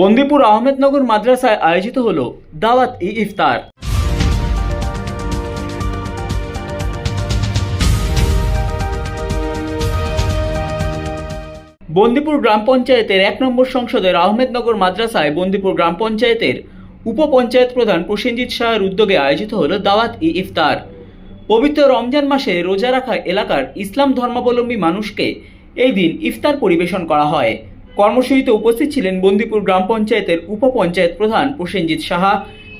বন্দিপুর আহমেদনগর মাদ্রাসায় আয়োজিত হলো দাওয়াত ই ইফতার। বন্দিপুর গ্রাম পঞ্চায়েতের এক নম্বর সংসদের আহমেদনগর মাদ্রাসায় বন্দিপুর গ্রাম পঞ্চায়েতের উপপঞ্চায়েত প্রধান প্রসেনজিৎ শাহের উদ্যোগে আয়োজিত হলো দাওয়াত ই ইফতার। পবিত্র রমজান মাসে রোজা রাখা এলাকার ইসলাম ধর্মাবলম্বী মানুষকে এই দিন ইফতার পরিবেশন করা হয়। কর্মসূচিতে উপস্থিত ছিলেন বন্দিপুর গ্রাম পঞ্চায়েতের উপপঞ্চায়েত প্রধান প্রসেনজিৎ সাহা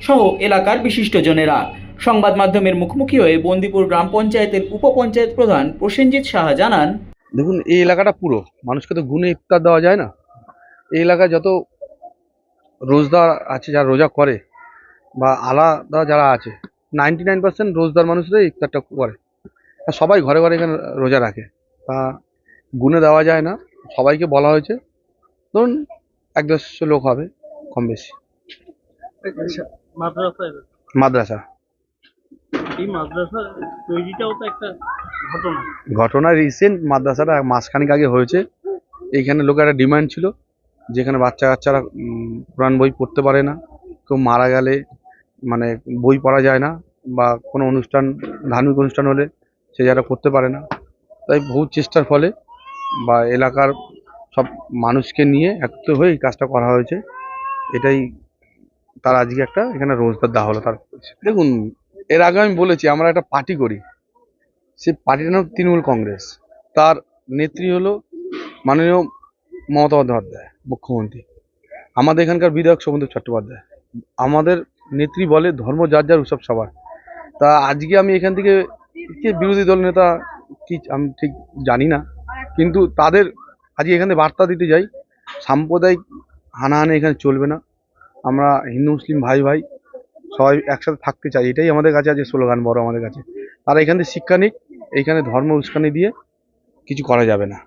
সহ এলাকার বিশিষ্টজনেরা। সংবাদ মাধ্যমের মুখোমুখি হয়ে বন্দিপুর গ্রাম পঞ্চায়েতের উপপঞ্চায়েত প্রধান প্রসেনজিৎ সাহা জানান, দেখুন, এই এলাকাটা পুরো। মানুষকে তো গুণে ইফতার দেওয়া যায় না। এই এলাকায় যত রোজদার আছে, যারা রোজা করে বা আলাদা যারা আছে নাইনটি নাইন পার্সেন্ট রোজদার মানুষরাই ইফতারটা করে। আর সবাই ঘরে ঘরে এখানে রোজা রাখে। তা গুনে দেওয়া যায় না। সবাইকে বলা হয়েছে ধরুন এক দেড়শো লোক হবে কম বেশি। মাদ্রাসা তো একটা ঘটনা। রিসেন্ট মাদ্রাসাটা মাসখানিক আগে হয়েছে। এইখানে লোকের একটা ডিমান্ড ছিল যেখানে বাচ্চা কাচ্চারা কোরআন বই পড়তে পারে না কেউ মারা গেলে মানে বই পড়া যায় না বা কোনো অনুষ্ঠান ধার্মিক অনুষ্ঠান হলে সে যারা করতে পারে না। তাই বহু চেষ্টার ফলে বা এলাকার সব মানুষকে নিয়ে একত্র হয়ে এই কাজটা করা হয়েছে। এটাই তার আজকে একটা এখানে রোজগার দেওয়া হলো তার দেখুন, এর আগে আমি বলেছি, আমরা একটা পার্টি করি। সে পার্টির নাম তৃণমূল কংগ্রেস। তার নেত্রী হলো মাননীয় মমতা বন্দ্যোপাধ্যায়, মুখ্যমন্ত্রী। আমাদের এখানকার বিধায়ক সৌমেন্দ্র চট্টোপাধ্যায়। আমাদের নেত্রী বলে ধর্ম যার যার উৎসব সবার। তা আজকে আমি এখান থেকে কে বিরোধী দল নেতা, কি আমি ঠিক জানি না। কিন্তু তাদের আজকে এখানে বার্তা দিতে যাই। সাম্প্রদায়িক হানাহানি এখানে চলবে না। আমরা হিন্দু, মুসলিম, ভাই ভাই সবাই একসাথে থাকতে চাই। এটাই আমাদের কাছে আছে স্লোগান, বড় আমাদের কাছে। তারা এখান থেকে শিক্ষা নিক এইখানে ধর্ম উস্কানি দিয়ে কিছু করা যাবে না।